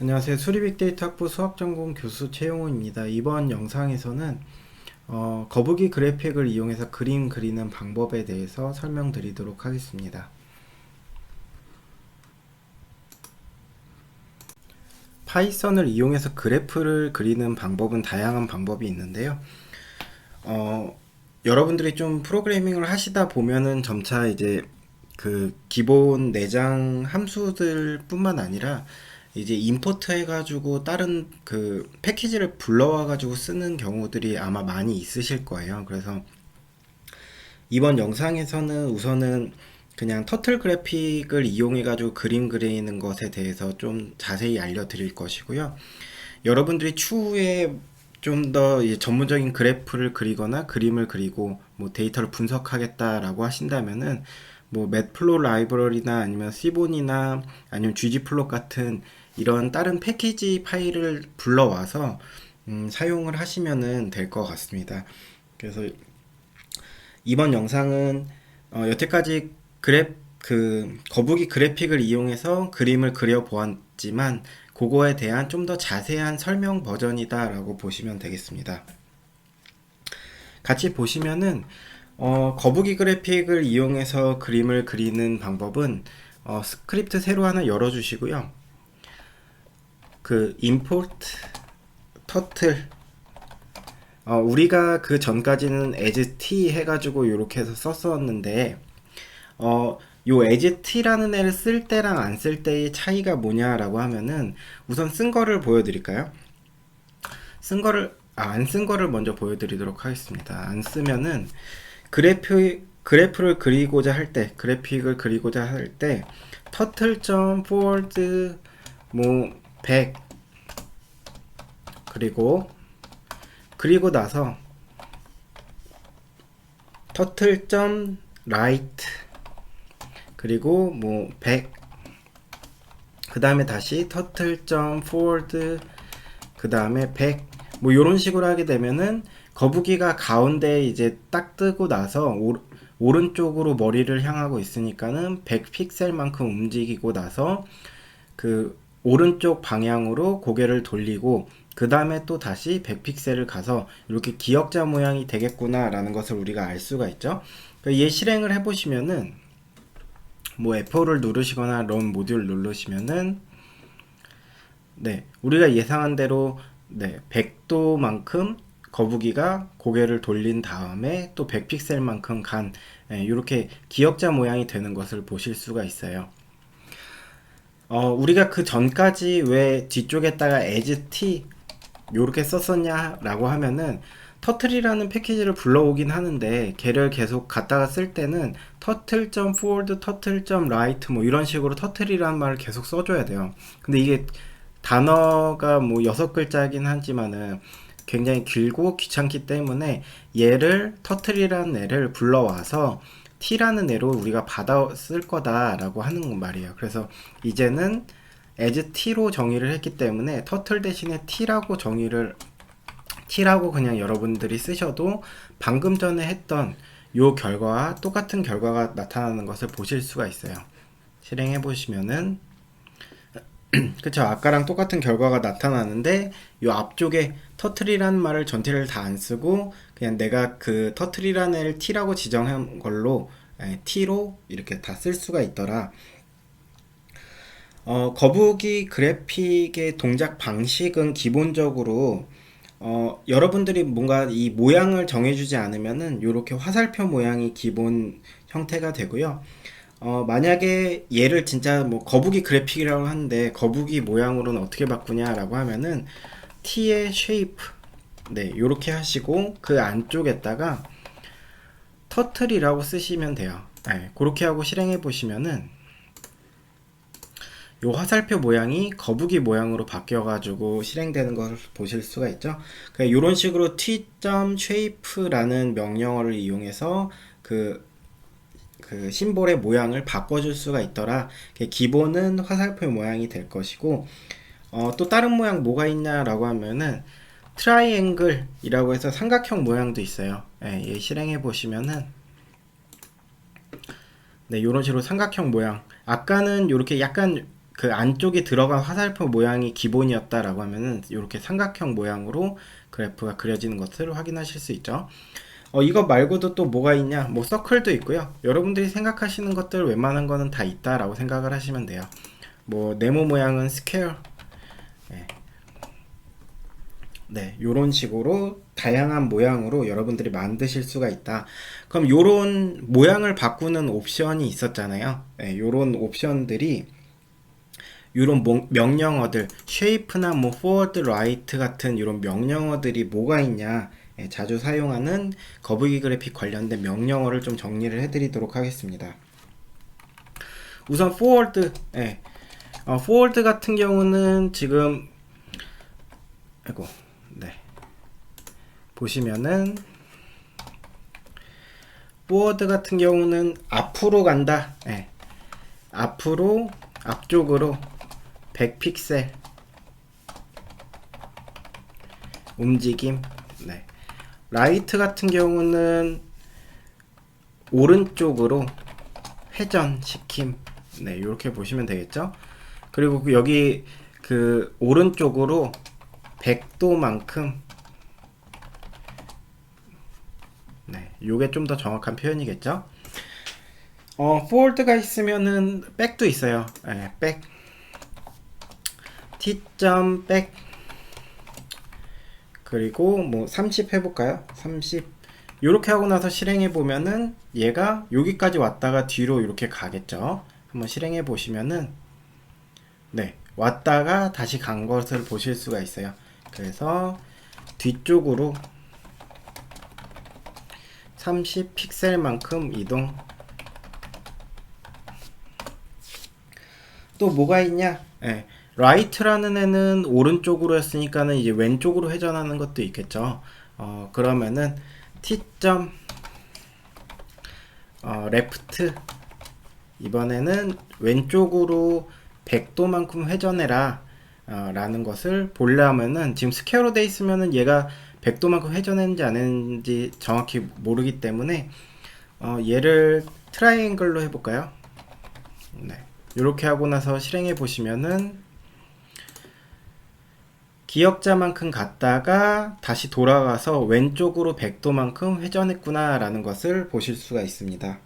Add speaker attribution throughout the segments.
Speaker 1: 안녕하세요. 수리빅데이터 학부 수학전공 교수 최용호입니다. 이번 영상에서는 어, 거북이 그래픽을 이용해서 그림 그리는 방법에 대해서 설명드리도록 하겠습니다. 파이썬을 이용해서 그래프를 그리는 방법은 다양한 방법이 있는데요. 어, 여러분들이 좀 프로그래밍을 하시다 보면은 점차 이제 그 기본 내장 함수들 뿐만 아니라 이제 임포트 해가지고 다른 그 패키지를 불러와가지고 쓰는 경우들이 아마 많이 있으실 거예요. 그래서 이번 영상에서는 우선은 그냥 터틀 그래픽을 이용해가지고 그림 그리는 것에 대해서 좀 자세히 알려드릴 것이고요. 여러분들이 추후에 좀 더 전문적인 그래프를 그리거나 그림을 그리고 뭐 데이터를 분석하겠다라고 하신다면은 뭐 맷플로 라이브러리나 아니면 시본이나 아니면 ggplot 같은 이런 다른 패키지 파일을 불러와서 음, 사용을 하시면은 될것 같습니다. 그래서 이번 영상은 어, 여태까지 그래 그 거북이 그래픽을 이용해서 그림을 그려 보았지만 그거에 대한 좀 더 자세한 설명 버전이다 라고 보시면 되겠습니다. 같이 보시면은 어, 거북이 그래픽을 이용해서 그림을 그리는 방법은 어, 스크립트 새로 하나 열어주시고요. 그 import turtle 어, 우리가 그 전까지는 as t 해가지고 이렇게 해서 썼었는데 어, 요 as t라는 애를 쓸 때랑 안 쓸 때의 차이가 뭐냐라고 하면은 우선 쓴 거를 보여드릴까요? 쓴 거를 아, 안 쓴 거를 먼저 보여드리도록 하겠습니다. 안 쓰면은 그래프 그래프를 그리고자 할 때 그래픽을 그리고자 할때 turtle.forward 뭐 100 그리고 그리고 나서 turtle.right 그리고 뭐 100 그 다음에 다시 turtle.forward 그 다음에 100뭐 이런 식으로 하게 되면은 거북이가 가운데 이제 딱 뜨고 나서 오, 오른쪽으로 머리를 향하고 있으니까는 100 픽셀만큼 움직이고 나서 그 오른쪽 방향으로 고개를 돌리고 그 다음에 또 다시 100픽셀을 가서 이렇게 기역자 모양이 되겠구나 라는 것을 우리가 알 수가 있죠 그러니까 얘 실행을 해보시면은 뭐 F4를 누르시거나 런 모듈 누르시면은 네 우리가 예상한 대로 네 100도만큼 거북이가 고개를 돌린 다음에 또 100픽셀만큼 간 이렇게 기역자 모양이 되는 것을 보실 수가 있어요. 어, 우리가 그 전까지 왜 뒤쪽에다가 as t 요렇게 썼었냐라고 하면은 터틀이라는 패키지를 불러오긴 하는데 걔를 계속 갖다가 쓸 때는 turtle.forward, turtle.right 뭐 이런 식으로 터틀이라는 말을 계속 써줘야 돼요. 근데 이게 단어가 뭐 여섯 글자긴 하지만은 굉장히 길고 귀찮기 때문에 얘를 터틀이라는 애를 불러와서 t라는 애로 우리가 받아 쓸 거다라고 하는 말이에요. 그래서 이제는 as t로 정의를 했기 때문에 터틀 대신에 t라고 정의를 t라고 그냥 여러분들이 쓰셔도 방금 전에 했던 요 결과와 똑같은 결과가 나타나는 것을 보실 수가 있어요. 실행해 보시면은 그쵸 아까랑 똑같은 결과가 나타나는데 요 앞쪽에 터틀이라는 말을 전체를 다 안 쓰고 그냥 내가 그 터틀이라는 애를 t라고 지정한 걸로 에, t로 이렇게 다 쓸 수가 있더라 어, 거북이 그래픽의 동작 방식은 기본적으로 어, 여러분들이 뭔가 이 모양을 정해주지 않으면은 이렇게 화살표 모양이 기본 형태가 되고요. 어, 만약에 얘를 진짜 뭐 거북이 그래픽이라고 하는데 거북이 모양으로는 어떻게 바꾸냐라고 하면은 t의 shape 네 요렇게 하시고 그 안쪽에다가 터틀이라고 쓰시면 돼요. 네, 그렇게 하고 실행해 보시면은 요 화살표 모양이 거북이 모양으로 바뀌어 가지고 실행되는 것을 보실 수가 있죠. 그러니까 이런 식으로 t.shape라는 명령어를 이용해서 그, 그 심볼의 모양을 바꿔줄 수가 있더라. 기본은 화살표 모양이 될 것이고, 어, 또 다른 모양 뭐가 있냐라고 하면은 트라이앵글이라고 해서 삼각형 모양도 있어요. 예, 얘 실행해 보시면은 네, 이런 식으로 삼각형 모양. 아까는 이렇게 약간 그 안쪽에 들어간 화살표 모양이 기본이었다라고 하면은 이렇게 삼각형 모양으로 그래프가 그려지는 것을 확인하실 수 있죠. 어, 이거 말고도 또 뭐가 있냐? 뭐 서클도 있고요. 여러분들이 생각하시는 것들 웬만한 거는 다 있다라고 생각을 하시면 돼요. 뭐 네모 모양은 스퀘어. 네. 네, 요런 식으로 다양한 모양으로 여러분들이 만드실 수가 있다. 그럼 요런 모양을 바꾸는 옵션이 있었잖아요. 네, 요런 옵션들이 요런 명령어들, shape나 뭐 forward, right 같은 이런 명령어들이 뭐가 있냐? 예, 자주 사용하는 거북이 그래픽 관련된 명령어를 좀 정리를 해드리도록 하겠습니다. 우선 forward, 예, 어, forward 같은 경우는 지금 아이고, 네. 보시면은 forward 같은 경우는 앞으로 간다. 예. 앞으로 앞쪽으로 100픽셀 움직임. 네. 라이트 같은 경우는 오른쪽으로 회전시킴. 네, 이렇게 보시면 되겠죠? 그리고 그 여기 그 오른쪽으로 100도만큼 네, 요게 좀 더 정확한 표현이겠죠? 어, forward가 있으면은 백도 있어요. 예, 백. t.점 백. 그리고 뭐 30 해볼까요? 30. 요렇게 하고 나서 실행해 보면은 얘가 여기까지 왔다가 뒤로 이렇게 가겠죠. 한번 실행해 보시면은 네, 왔다가 다시 간 것을 보실 수가 있어요. 그래서 뒤쪽으로 30 픽셀만큼 이동 또 뭐가 있냐? 예. 라이트라는 애는 오른쪽으로 했으니까는 이제 왼쪽으로 회전하는 것도 있겠죠. 어, 그러면은 t.점 어, 레프트 이번에는 왼쪽으로 100도만큼 회전해라 어, 라는 것을 보려면은 지금 스퀘어로 돼 있으면은 얘가 100도만큼 회전했는지 안 했는지 정확히 모르기 때문에 어, 얘를 트라이앵글로 해볼까요? 네. 이렇게 하고 나서 실행해 보시면은 기억자만큼 갔다가 다시 돌아가서 왼쪽으로 100도만큼 회전했구나 라는 것을 보실 수가 있습니다.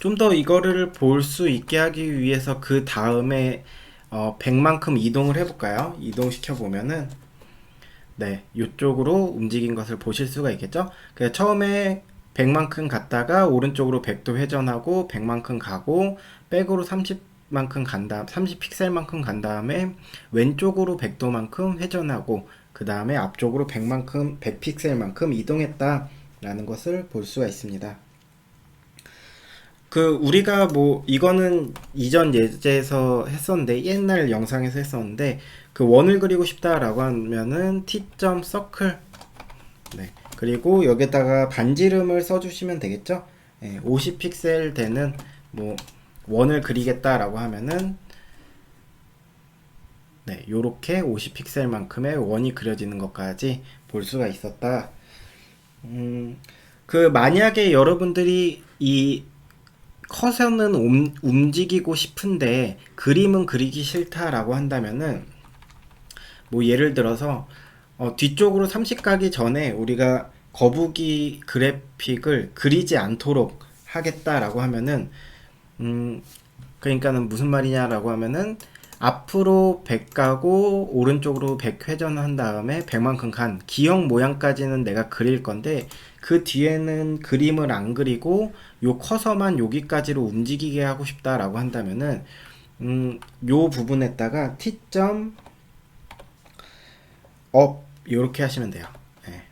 Speaker 1: 좀 더 이거를 볼 수 있게 하기 위해서 그 다음에 어, 100만큼 이동을 해볼까요? 이동시켜 보면은 네, 이쪽으로 움직인 것을 보실 수가 있겠죠? 그 처음에 100만큼 갔다가 오른쪽으로 100도 회전하고 100만큼 가고 백으로 30 만큼 간 다음 30픽셀만큼 간 다음에 왼쪽으로 100도만큼 회전하고 그 다음에 앞쪽으로 100만큼 100픽셀만큼 이동했다 라는 것을 볼 수가 있습니다. 그 우리가 뭐 이거는 이전 예제에서 했었는데 옛날 영상에서 했었는데 그 원을 그리고 싶다라고 하면은 t.점 서클 네. 그리고 여기다가 반지름을 써주시면 되겠죠? 예, 50픽셀 되는 뭐 원을 그리겠다라고 하면은 네, 요렇게 50픽셀만큼의 원이 그려지는 것까지 볼 수가 있었다. 음, 그 만약에 여러분들이 이 커서는 움, 움직이고 싶은데 그림은 그리기 싫다라고 한다면은 뭐 예를 들어서 어, 뒤쪽으로 30 가기 전에 우리가 거북이 그래픽을 그리지 않도록 하겠다라고 하면은 음 그러니까는 무슨 말이냐라고 하면은 앞으로 100 가고 오른쪽으로 100 회전한 다음에 100만큼 간 기억 모양까지는 내가 그릴 건데 그 뒤에는 그림을 안 그리고 요 커서만 여기까지로 움직이게 하고 싶다라고 한다면은 음, 요 부분에다가 t.점 업 이렇게 하시면 돼요. 예.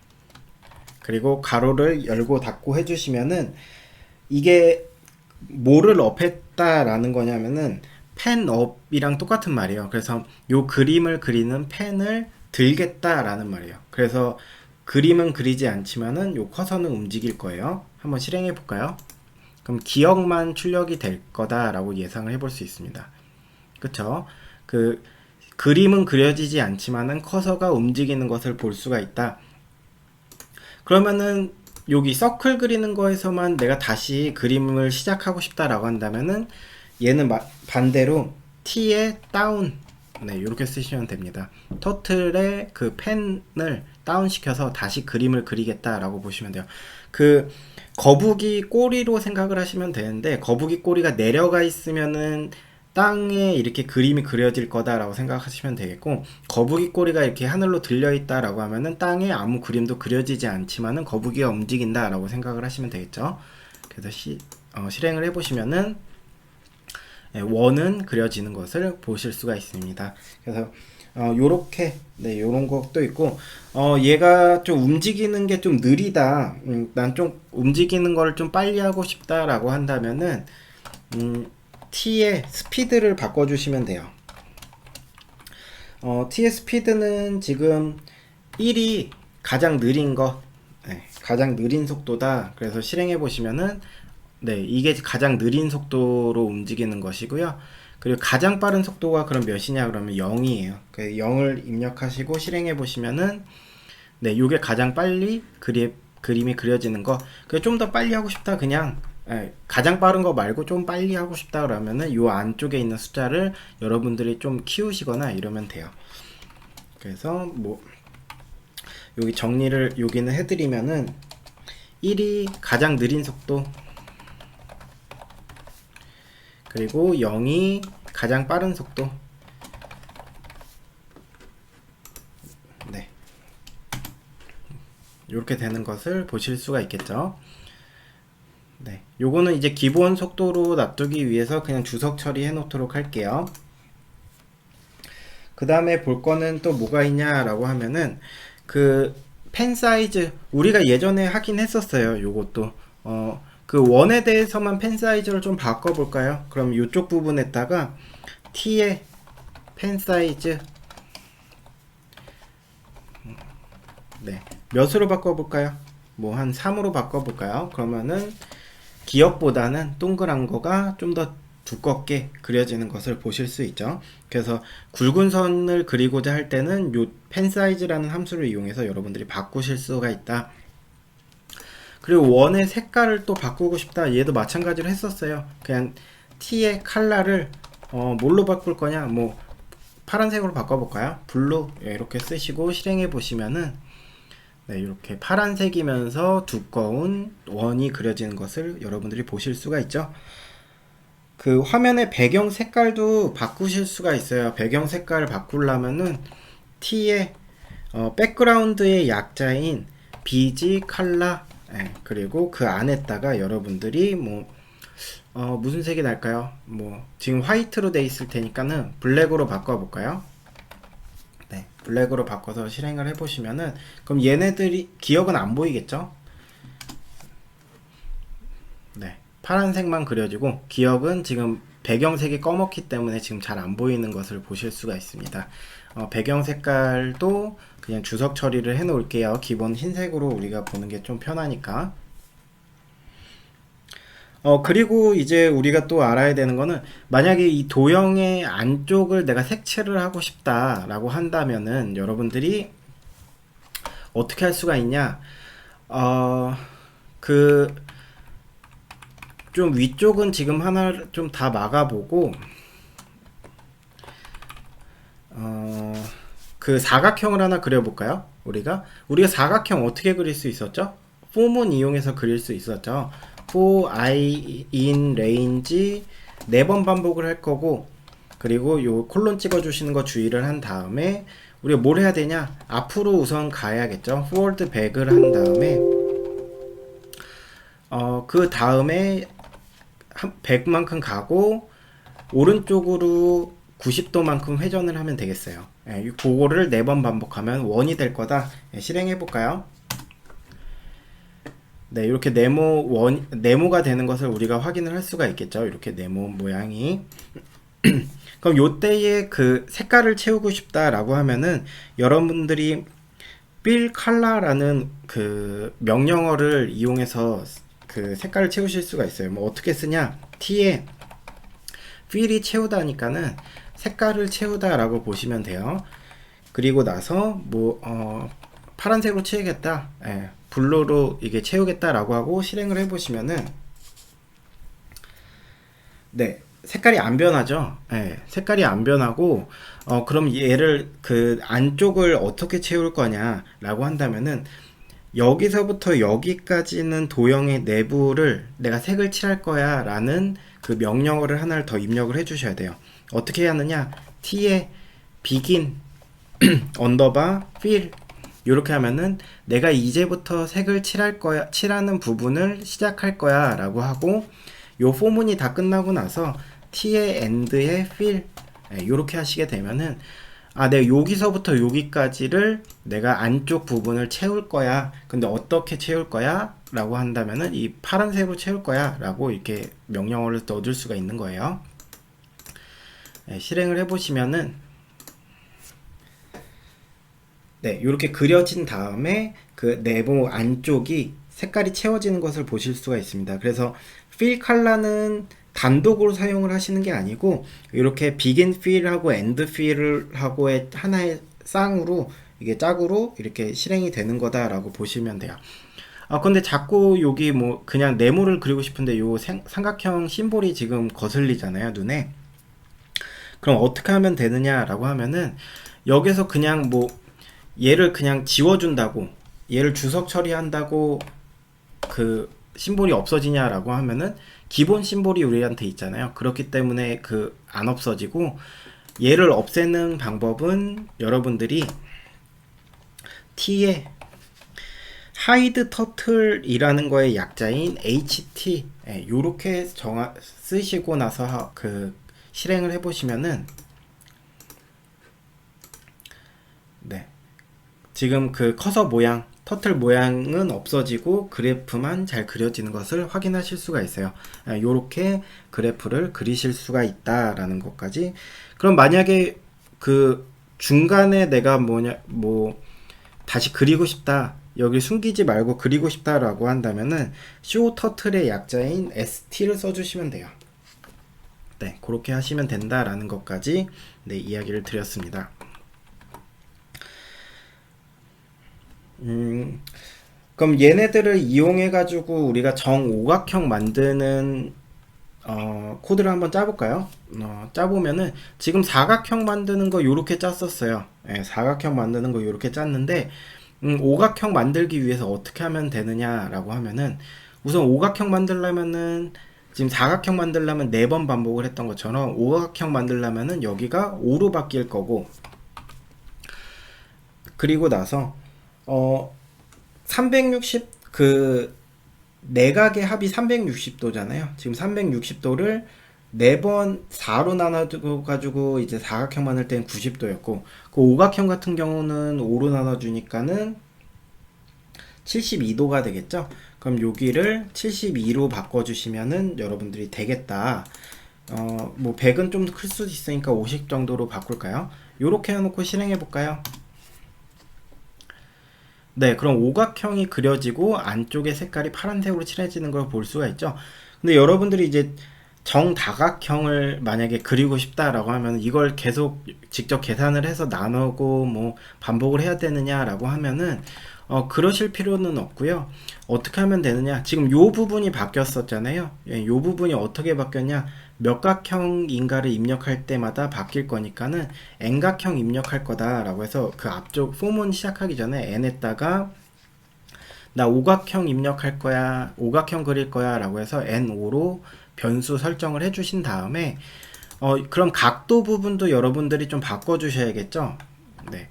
Speaker 1: 그리고 가로를 열고 닫고 해주시면은 이게 뭐를 업했다라는 거냐면은 펜 업이랑 똑같은 말이에요. 그래서 요 그림을 그리는 펜을 들겠다라는 말이에요. 그래서 그림은 그리지 않지만은 요 커서는 움직일 거예요. 한번 실행해 볼까요? 그럼 기억만 출력이 될 거다라고 예상을 해볼 수 있습니다. 그쵸? 그 그림은 그려지지 않지만은 커서가 움직이는 것을 볼 수가 있다. 그러면은 여기 서클 그리는 거에서만 내가 다시 그림을 시작하고 싶다라고 한다면은 얘는 마- 반대로 t에 다운 네 이렇게 쓰시면 됩니다. 터틀의 그 펜을 다운 시켜서 다시 그림을 그리겠다라고 보시면 돼요. 그 거북이 꼬리로 생각을 하시면 되는데 거북이 꼬리가 내려가 있으면은 땅에 이렇게 그림이 그려질 거다라고 생각하시면 되겠고 거북이 꼬리가 이렇게 하늘로 들려 있다라고 하면은 땅에 아무 그림도 그려지지 않지만은 거북이가 움직인다라고 생각을 하시면 되겠죠. 그래서 시, 어, 실행을 해보시면은 예, 원은 그려지는 것을 보실 수가 있습니다. 그래서 어, 요렇게 네 요런 것도 있고 어 얘가 좀 움직이는 게 좀 느리다 음, 난 좀 움직이는 걸 좀 빨리 하고 싶다라고 한다면은 음, t의 스피드를 바꿔주시면 돼요 어, t의 스피드는 지금 1이 가장 느린 것 네, 가장 느린 속도다 그래서 실행해 보시면은 네 이게 가장 느린 속도로 움직이는 것이고요 그리고 가장 빠른 속도가 그럼 몇이냐 그러면 0이에요. 그 0을 입력하시고 실행해 보시면은 네, 요게 가장 빨리 그리, 그림이 그려지는 거. 그 좀 더 빨리 하고 싶다 그냥 예, 가장 빠른 거 말고 좀 빨리 하고 싶다 그러면은 요 안쪽에 있는 숫자를 여러분들이 좀 키우시거나 이러면 돼요. 그래서 뭐 여기 정리를 여기는 해드리면은 1이 가장 느린 속도 그리고 0이 가장 빠른 속도. 네. 이렇게 되는 것을 보실 수가 있겠죠. 네. 요거는 이제 기본 속도로 놔두기 위해서 그냥 주석 처리해 놓도록 할게요. 그 다음에 볼 거는 또 뭐가 있냐라고 하면은 그 펜 사이즈 우리가 예전에 하긴 했었어요. 요것도 어 그 원에 대해서만 펜 사이즈를 좀 바꿔 볼까요? 그럼 이쪽 부분에다가 t의 펜 사이즈 네 몇으로 바꿔 볼까요? 뭐 한 3으로 바꿔 볼까요? 그러면은 기억보다는 동그란 거가 좀 더 두껍게 그려지는 것을 보실 수 있죠. 그래서 굵은 선을 그리고자 할 때는 요펜 사이즈라는 함수를 이용해서 여러분들이 바꾸실 수가 있다. 그리고 원의 색깔을 또 바꾸고 싶다. 얘도 마찬가지로 했었어요. 그냥 t의 컬러를 어, 뭘로 바꿀 거냐? 뭐 파란색으로 바꿔볼까요? 블루 예, 이렇게 쓰시고 실행해 보시면은 네, 이렇게 파란색이면서 두꺼운 원이 그려지는 것을 여러분들이 보실 수가 있죠. 그 화면의 배경 색깔도 바꾸실 수가 있어요. 배경 색깔을 바꾸려면은 T의 어, 백그라운드의 약자인 BG 컬러 예, 그리고 그 안에다가 여러분들이 뭐 어, 무슨 색이 날까요? 뭐 지금 화이트로 돼 있을 테니까는 블랙으로 바꿔 볼까요? 네, 블랙으로 바꿔서 실행을 해 보시면은 그럼 얘네들이 기억은 안 보이겠죠? 네. 파란색만 그려지고 기억은 지금 배경색이 검었기 때문에 지금 잘 안 보이는 것을 보실 수가 있습니다. 어, 배경 색깔도 그냥 주석 처리를 해 놓을게요. 기본 흰색으로 우리가 보는 게 좀 편하니까. 어, 그리고 이제 우리가 또 알아야 되는 거는 만약에 이 도형의 안쪽을 내가 색칠을 하고 싶다라고 한다면은 여러분들이 어떻게 할 수가 있냐? 어, 그, 좀 위쪽은 지금 하나 좀 다 막아보고, 어, 그 사각형을 하나 그려볼까요? 우리가? 우리가 사각형 어떻게 그릴 수 있었죠? 폼은 이용해서 그릴 수 있었죠. For i in range 네 번 반복을 할 거고, 그리고 요 콜론 찍어 주시는 거 주의를 한 다음에, 우리가 뭘 해야 되냐? 앞으로 우선 가야겠죠. forward back을 한 다음에, 어, 그 다음에 한 100만큼 가고 오른쪽으로 90도만큼 회전을 하면 되겠어요. 예, 그거를 4번 반복하면 원이 될 거다. 예, 실행해 볼까요? 네, 이렇게 네모 원 네모가 되는 것을 우리가 확인을 할 수가 있겠죠. 이렇게 네모 모양이. 그럼 요때에 그 색깔을 채우고 싶다라고 하면은 여러분들이 빌 컬러라는 그 명령어를 이용해서 그 색깔을 채우실 수가 있어요. 뭐 어떻게 쓰냐? t에 fill이 채우다니까는 색깔을 채우다라고 보시면 돼요. 그리고 나서 뭐 어, 파란색으로 채우겠다, 예, 블루로 이게 채우겠다라고 하고 실행을 해보시면은 네 색깔이 안 변하죠. 예, 색깔이 안 변하고 어 그럼 얘를 그 안쪽을 어떻게 채울 거냐라고 한다면은 여기서부터 여기까지는 도형의 내부를 내가 색을 칠할 거야 라는 그 명령어를 하나를 더 입력을 해 주셔야 돼요. 어떻게 하느냐? t에 begin 언더바 fill 이렇게 하면은 내가 이제부터 색을 칠할 거야 칠하는 부분을 시작할 거야 라고 하고 요 포문이 다 끝나고 나서 t의 end에 fill 이렇게 하시게 되면은 아, 내가 여기서부터 여기까지를 내가 안쪽 부분을 채울 거야. 근데 어떻게 채울 거야? 라고 한다면은 이 파란색으로 채울 거야. 라고 이렇게 명령어를 넣어줄 수가 있는 거예요. 네, 실행을 해보시면은 네, 이렇게 그려진 다음에 그 내부 안쪽이 색깔이 채워지는 것을 보실 수가 있습니다. 그래서 fill 컬러는 단독으로 사용을 하시는 게 아니고 이렇게 begin fill하고 end fill하고의 하나의 쌍으로 이게 짝으로 이렇게 실행이 되는 거다라고 보시면 돼요. 아 근데 자꾸 여기 뭐 그냥 네모를 그리고 싶은데 요 생- 삼각형 심볼이 지금 거슬리잖아요 눈에. 그럼 어떻게 하면 되느냐라고 하면은 여기서 그냥 뭐 얘를 그냥 지워준다고 얘를 주석 처리한다고 그 심볼이 없어지냐라고 하면은 기본 심볼이 우리한테 있잖아요. 그렇기 때문에 그 안 없어지고 얘를 없애는 방법은 여러분들이 t에 hide turtle이라는 거의 약자인 ht 예, 요렇게 정하, 쓰시고 나서 하- 그 실행을 해보시면은 네 지금 그 커서 모양 터틀 모양은 없어지고 그래프만 잘 그려지는 것을 확인하실 수가 있어요. 이렇게 그래프를 그리실 수가 있다라는 것까지. 그럼 만약에 그 중간에 내가 뭐냐 뭐 다시 그리고 싶다. 여기 숨기지 말고 그리고 싶다라고 한다면은 쇼 터틀의 약자인 st를 써주시면 돼요. 네, 그렇게 하시면 된다라는 것까지 네, 이야기를 드렸습니다. 음, 그럼 얘네들을 이용해 가지고 우리가 정오각형 만드는 어, 코드를 한번 짜볼까요? 어, 짜보면은 지금 사각형 만드는 거 요렇게 짰었어요. 예, 사각형 만드는 거 요렇게 짰는데 음, 오각형 만들기 위해서 어떻게 하면 되느냐라고 하면은 우선 오각형 만들려면은 지금 사각형 만들려면 네 번 반복을 했던 것처럼 오각형 만들려면은 여기가 5로 바뀔 거고 그리고 나서 어, 360, 그, 내각의 합이 360도잖아요. 지금 360도를 4번 4로 나눠가지고 이제 사각형 만들 때는 90도였고, 그 오각형 같은 경우는 5로 나눠주니까는 72도가 되겠죠? 그럼 여기를 72로 바꿔주시면은 여러분들이 되겠다. 어, 뭐 100은 좀 클 수도 있으니까 50 정도로 바꿀까요? 요렇게 해놓고 실행해 볼까요? 네, 그럼 오각형이 그려지고 안쪽에 색깔이 파란색으로 칠해지는 걸 볼 수가 있죠. 근데 여러분들이 이제 정다각형을 만약에 그리고 싶다라고 하면 이걸 계속 직접 계산을 해서 나누고 뭐 반복을 해야 되느냐라고 하면은 어 그러실 필요는 없고요. 어떻게 하면 되느냐? 지금 요 부분이 바뀌었었잖아요. 예, 요 부분이 어떻게 바뀌었냐? 몇각형 인가를 입력할 때마다 바뀔 거니까는 n각형 입력할 거다라고 해서 그 앞쪽 포문 시작하기 전에 n에다가 나 오각형 입력할 거야, 오각형 그릴 거야 라고 해서 n5로 변수 설정을 해 주신 다음에 어, 그럼 각도 부분도 여러분들이 좀 바꿔 주셔야겠죠? 네.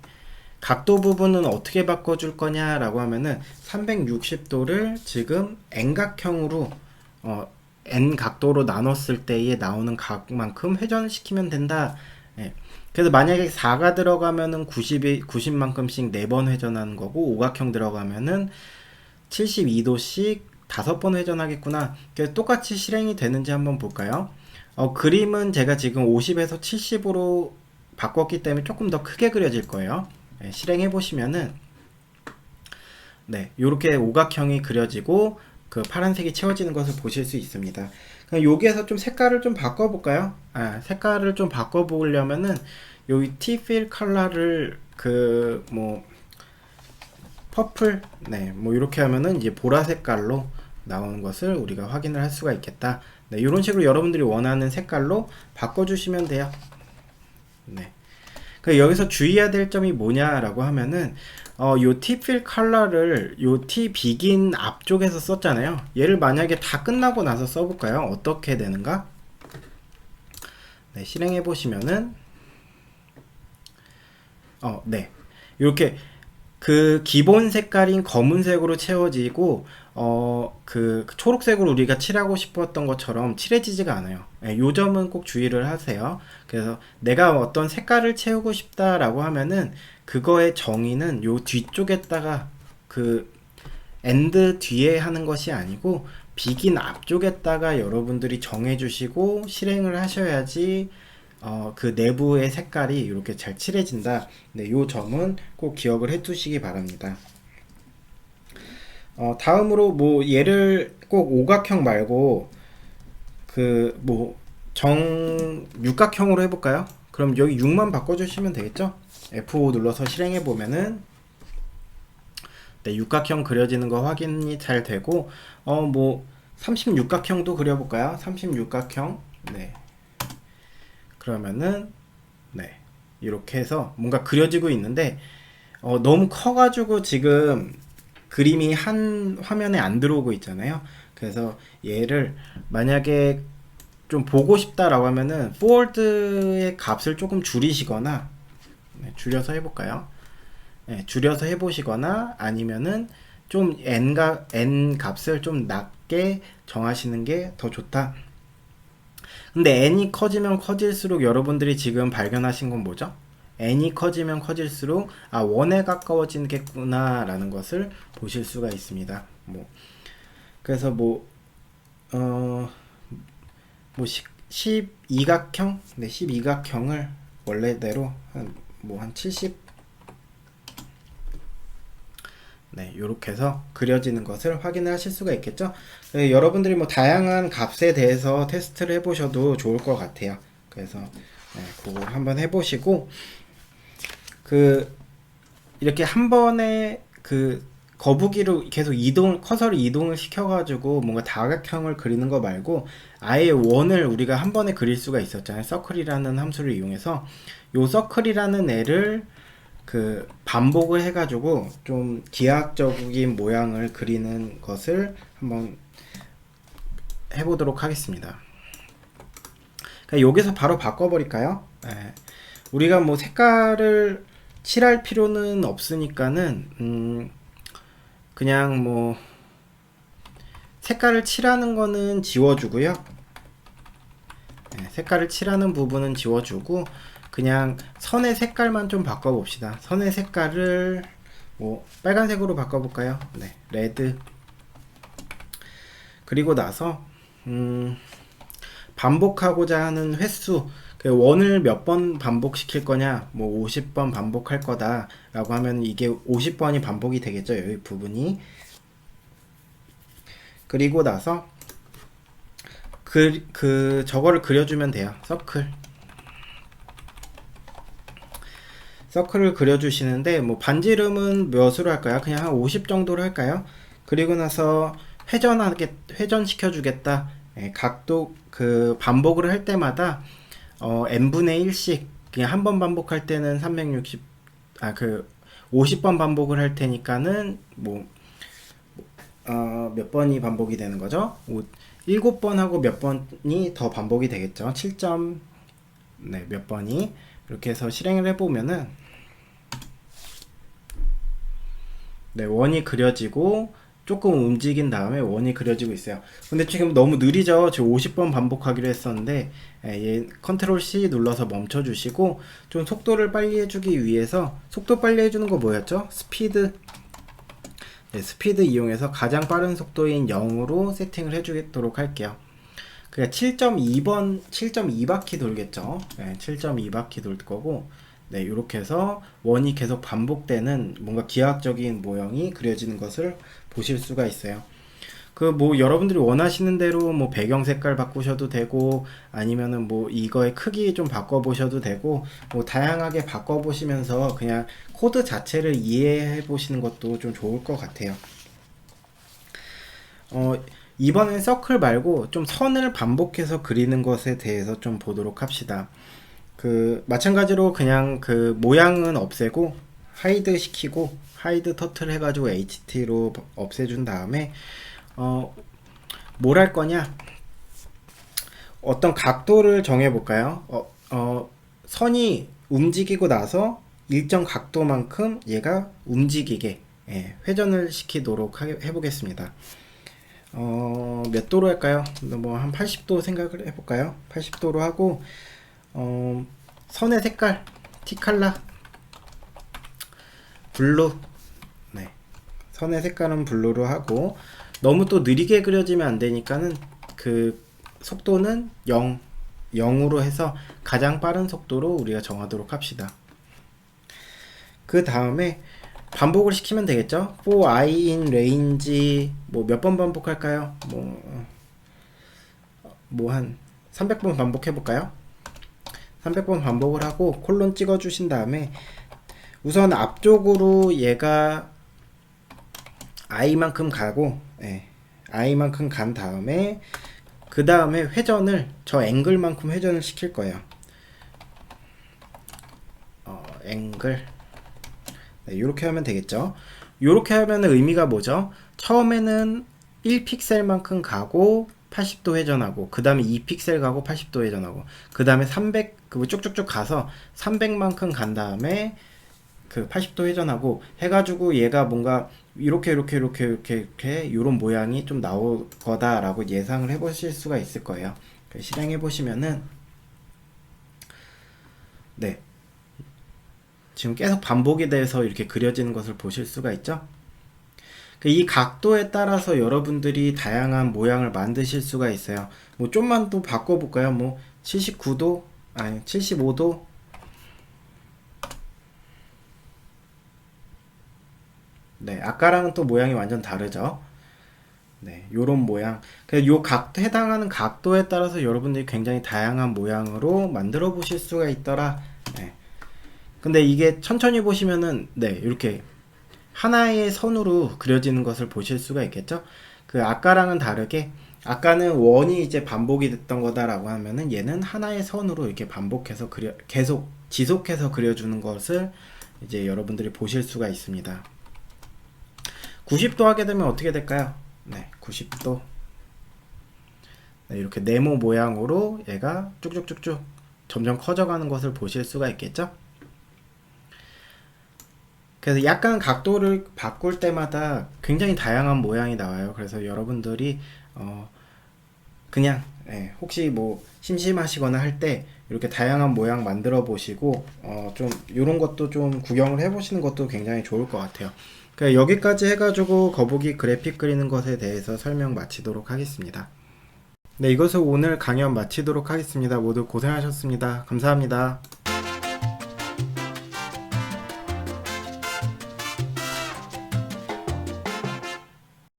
Speaker 1: 각도 부분은 어떻게 바꿔줄 거냐 라고 하면은 360도를 지금 n각형으로 어, n 각도로 나눴을 때에 나오는 각만큼 회전시키면 된다. 예. 그래서 만약에 4가 들어가면은 90이 90만큼씩 4번 회전하는 거고 오각형 들어가면은 72도씩 5번 회전하겠구나. 그래서 똑같이 실행이 되는지 한번 볼까요? 어, 그림은 제가 지금 50에서 70으로 바꿨기 때문에 조금 더 크게 그려질 거예요. 예, 실행해 보시면은 네, 이렇게 오각형이 그려지고 그 파란색이 채워지는 것을 보실 수 있습니다. 여기에서 좀 색깔을 좀 바꿔볼까요? 아, 색깔을 좀 바꿔보려면은 여기 Tfill 컬러를 그 뭐 퍼플, 네, 뭐 이렇게 하면은 이제 보라 색깔로 나오는 것을 우리가 확인을 할 수가 있겠다. 네, 이런 식으로 여러분들이 원하는 색깔로 바꿔주시면 돼요. 네. 그 여기서 주의해야 될 점이 뭐냐라고 하면은 어, 요 T필 컬러를 요 T 비긴 앞쪽에서 썼잖아요. 얘를 만약에 다 끝나고 나서 써볼까요? 어떻게 되는가? 네, 실행해 보시면은 어, 네. 이렇게 그 기본 색깔인 검은색으로 채워지고 어 그 초록색으로 우리가 칠하고 싶었던 것처럼 칠해지지가 않아요. 예, 요 점은 꼭 주의를 하세요. 그래서 내가 어떤 색깔을 채우고 싶다라고 하면은 그거의 정의는 요 뒤쪽에다가 그 엔드 뒤에 하는 것이 아니고 비긴 앞쪽에다가 여러분들이 정해주시고 실행을 하셔야지 어, 그 내부의 색깔이 이렇게 잘 칠해진다. 네, 요 점은 꼭 기억을 해 두시기 바랍니다. 어, 다음으로 뭐 얘를 꼭 오각형 말고 그 뭐 정 육각형으로 해볼까요? 그럼 여기 6만 바꿔주시면 되겠죠? F5 눌러서 실행해 보면은 네, 육각형 그려지는 거 확인이 잘 되고 어 뭐 36각형도 그려볼까요? 36각형 네 그러면은 네 이렇게 해서 뭔가 그려지고 있는데 어, 너무 커가지고 지금 그림이 한 화면에 안 들어오고 있잖아요. 그래서 얘를 만약에 좀 보고 싶다라고 하면은 forward의 값을 조금 줄이시거나 네, 줄여서 해볼까요? 네, 줄여서 해보시거나 아니면은 좀 n가 n 값을 좀 낮게 정하시는 게 더 좋다. 근데 n이 커지면 커질수록 여러분들이 지금 발견하신 건 뭐죠? n이 커지면 커질수록 아 원에 가까워지겠구나라는 것을 보실 수가 있습니다. 뭐 그래서 뭐 어, 뭐 12각형, 네 12각형을 원래대로 한 뭐한 70, 네 이렇게 해서 그려지는 것을 확인을 하실 수가 있겠죠. 네, 여러분들이 뭐 다양한 값에 대해서 테스트를 해보셔도 좋을 것 같아요. 그래서 네, 그거 한번 해보시고 그 이렇게 한 번에 그 거북이로 계속 이동 커서를 이동을 시켜가지고 뭔가 다각형을 그리는 거 말고 아예 원을 우리가 한 번에 그릴 수가 있었잖아요. 서클이라는 함수를 이용해서 요 서클이라는 애를 그 반복을 해가지고 좀 기하학적인 모양을 그리는 것을 한번 해보도록 하겠습니다. 그러니까 여기서 바로 바꿔버릴까요? 네. 우리가 뭐 색깔을 칠할 필요는 없으니까는 음 그냥 뭐 색깔을 칠하는 거는 지워주고요. 네, 색깔을 칠하는 부분은 지워주고 그냥 선의 색깔만 좀 바꿔봅시다. 선의 색깔을 뭐 빨간색으로 바꿔볼까요? 네, 레드. 그리고 나서 음, 반복하고자 하는 횟수 그 원을 몇 번 반복시킬 거냐 뭐 50번 반복할 거다 라고 하면 이게 50번이 반복이 되겠죠 여기 부분이 그리고 나서 그, 그 저거를 그려주면 돼요 서클 서클을 그려주시는데 뭐 반지름은 몇으로 할까요? 그냥 한 50 정도로 할까요? 그리고 나서 회전하게 회전시켜 주겠다. 예, 각도 그 반복을 할 때마다 어, n분의 1씩 그냥 한 번 반복할 때는 360 아 그 50번 반복을 할 테니까는 뭐 어, 몇 번이 반복이 되는 거죠? 7번 하고 몇 번이 더 반복이 되겠죠? 7점 네, 몇 번이 이렇게 해서 실행을 해보면은 네, 원이 그려지고 조금 움직인 다음에 원이 그려지고 있어요. 근데 지금 너무 느리죠? 지금 50번 반복하기로 했었는데 예, 얘 컨트롤 C 눌러서 멈춰 주시고 좀 속도를 빨리 해주기 위해서 속도 빨리 해주는 거 뭐였죠? 스피드 네, 스피드 이용해서 가장 빠른 속도인 0으로 세팅을 해주도록 할게요. 그러니까 7.2번 7.2바퀴 돌겠죠. 네, 7.2바퀴 돌 거고 네, 이렇게 해서 원이 계속 반복되는 뭔가 기하학적인 모형이 그려지는 것을 보실 수가 있어요. 그 뭐 여러분들이 원하시는 대로 뭐 배경 색깔 바꾸셔도 되고 아니면은 뭐 이거의 크기 좀 바꿔 보셔도 되고 뭐 다양하게 바꿔 보시면서 그냥 코드 자체를 이해해 보시는 것도 좀 좋을 것 같아요. 어 이번엔 서클 말고 좀 선을 반복해서 그리는 것에 대해서 좀 보도록 합시다. 그 마찬가지로 그냥 그 모양은 없애고 하이드 시키고 하이드 터틀 해가지고 HT로 없애준 다음에 어 뭘 할 거냐 어떤 각도를 정해 볼까요? 어, 어 선이 움직이고 나서 일정 각도만큼 얘가 움직이게 예, 회전을 시키도록 하, 해보겠습니다. 어, 몇 도로 할까요? 뭐 한 80도 생각을 해볼까요? 80도로 하고 어, 선의 색깔 티칼라 블루 네 선의 색깔은 블루로 하고 너무 또 느리게 그려지면 안 되니까는 그 속도는 0 0으로 해서 가장 빠른 속도로 우리가 정하도록 합시다. 그 다음에 반복을 시키면 되겠죠? for i in range 뭐 몇 번 반복할까요? 뭐 뭐 한 300번 반복해 볼까요? 300번 반복을 하고 콜론 찍어 주신 다음에 우선 앞쪽으로 얘가 i만큼 가고 예, i만큼 간 다음에 그 다음에 회전을 저 앵글만큼 회전을 시킬 거예요. 어, 앵글 네, 이렇게 하면 되겠죠. 이렇게 하면 의미가 뭐죠? 처음에는 1픽셀만큼 가고 80도 회전하고 그 다음에 2픽셀 가고 80도 회전하고 그 다음에 300그 쭉쭉쭉 가서 300만큼 간 다음에 그 80도 회전하고 해가지고 얘가 뭔가 이렇게 이렇게 이렇게 이렇게 이렇게 이런 모양이 좀 나올 거다라고 예상을 해보실 수가 있을 거예요. 그 실행해 보시면은 네 지금 계속 반복이 돼서 이렇게 그려지는 것을 보실 수가 있죠. 그이 각도에 따라서 여러분들이 다양한 모양을 만드실 수가 있어요. 뭐 좀만 또 바꿔볼까요? 뭐 79도 아니 75도 네, 아까랑은 또 모양이 완전 다르죠. 네, 요런 모양. 그래서 요 각, 해당하는 각도에 따라서 여러분들이 굉장히 다양한 모양으로 만들어 보실 수가 있더라. 네. 근데 이게 천천히 보시면은, 네, 이렇게 하나의 선으로 그려지는 것을 보실 수가 있겠죠? 그 아까랑은 다르게, 아까는 원이 이제 반복이 됐던 거다라고 하면은 얘는 하나의 선으로 이렇게 반복해서 그려, 계속 지속해서 그려주는 것을 이제 여러분들이 보실 수가 있습니다. 90도 하게 되면 어떻게 될까요? 네, 90도. 네, 이렇게 네모 모양으로 얘가 쭉쭉쭉쭉 점점 커져가는 것을 보실 수가 있겠죠? 그래서 약간 각도를 바꿀 때마다 굉장히 다양한 모양이 나와요. 그래서 여러분들이 어 그냥 예, 혹시 뭐 심심하시거나 할 때 이렇게 다양한 모양 만들어 보시고 어 좀 이런 것도 좀 구경을 해 보시는 것도 굉장히 좋을 것 같아요. 그러니까 여기까지 해가지고 거북이 그래픽 그리는 것에 대해서 설명 마치도록 하겠습니다. 네, 이것을 오늘 강연 마치도록 하겠습니다. 모두 고생하셨습니다. 감사합니다.